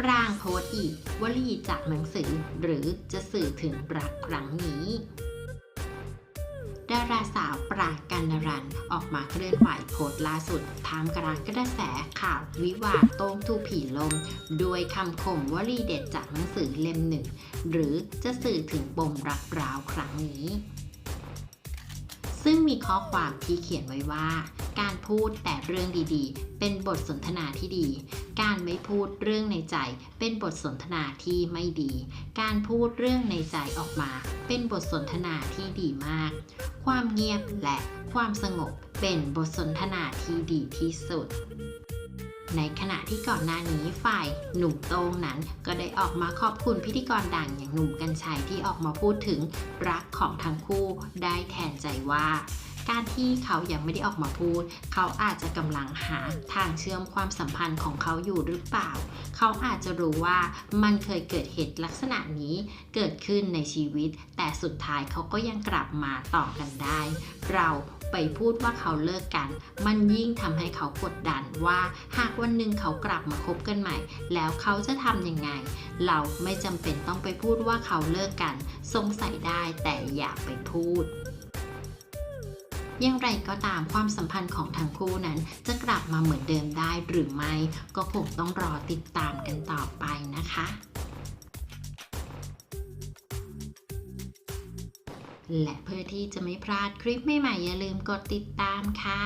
ปรางโพสอีกวลีจากหนังสือ หรือจะสื่อถึงรักครั้งนี้ ดาราสาวปรางกันนรันออกมาเคลื่อนไหวโพสล่าสุดทามกลางกระแสข่าววิวาโต้งทูผีลม ด้วยคำคมวลีเด็ดจากหนังสือเล่มหนึ่ง หรือจะสื่อถึงปมรักร้าวครั้งนี้ ซึ่งมีข้อความที่เขียนไว้ว่า การพูดแต่เรื่องดีๆ เป็นบทสนทนาที่ดี การไม่พูดเรื่องในใจ เป็นบทสนทนาที่ไม่ดี การพูดเรื่องในใจออกมา เป็นบทสนทนาที่ดีมาก ความเงียบและความสงบเป็นบทสนทนาที่ดีที่สุดในขณะที่ก่อนหน้านี้ฝ่ายหนุ่มโต้งนั้น ก็ได้ออกมาขอบคุณพิธีกรดังอย่างหนุ่มกัญชัยที่ออกมาพูดถึงรักของทั้งคู่ได้แทนใจว่า การที่เขายังไม่ได้ออกมาพูด เขาอาจจะกำลังหาทางเชื่อมความสัมพันธ์ของเขาอยู่หรือเปล่า เขาอาจจะรู้ว่ามันเคยเกิดเหตุลักษณะนี้เกิดขึ้นในชีวิต แต่สุดท้ายเขาก็ยังกลับมาต่อกันได้ เราไปพูดว่าเขาเลิกกัน มันยิ่งทำให้เขากดดันว่าหากวันหนึ่งเขากลับมาคบกันใหม่ แล้วเขาจะทำยังไง เราไม่จำเป็นต้องไปพูดว่าเขาเลิกกัน สงสัยได้แต่อย่าไปพูด อย่างไรก็ตามความสัมพันธ์ของทั้งคู่นั้น จะกลับมาเหมือนเดิมได้หรือไม่ ก็คงต้องรอติดตามกันต่อไปนะคะและเพื่อที่จะไม่พลาดคลิปใหม่ๆอย่าลืมกดติดตามค่ะ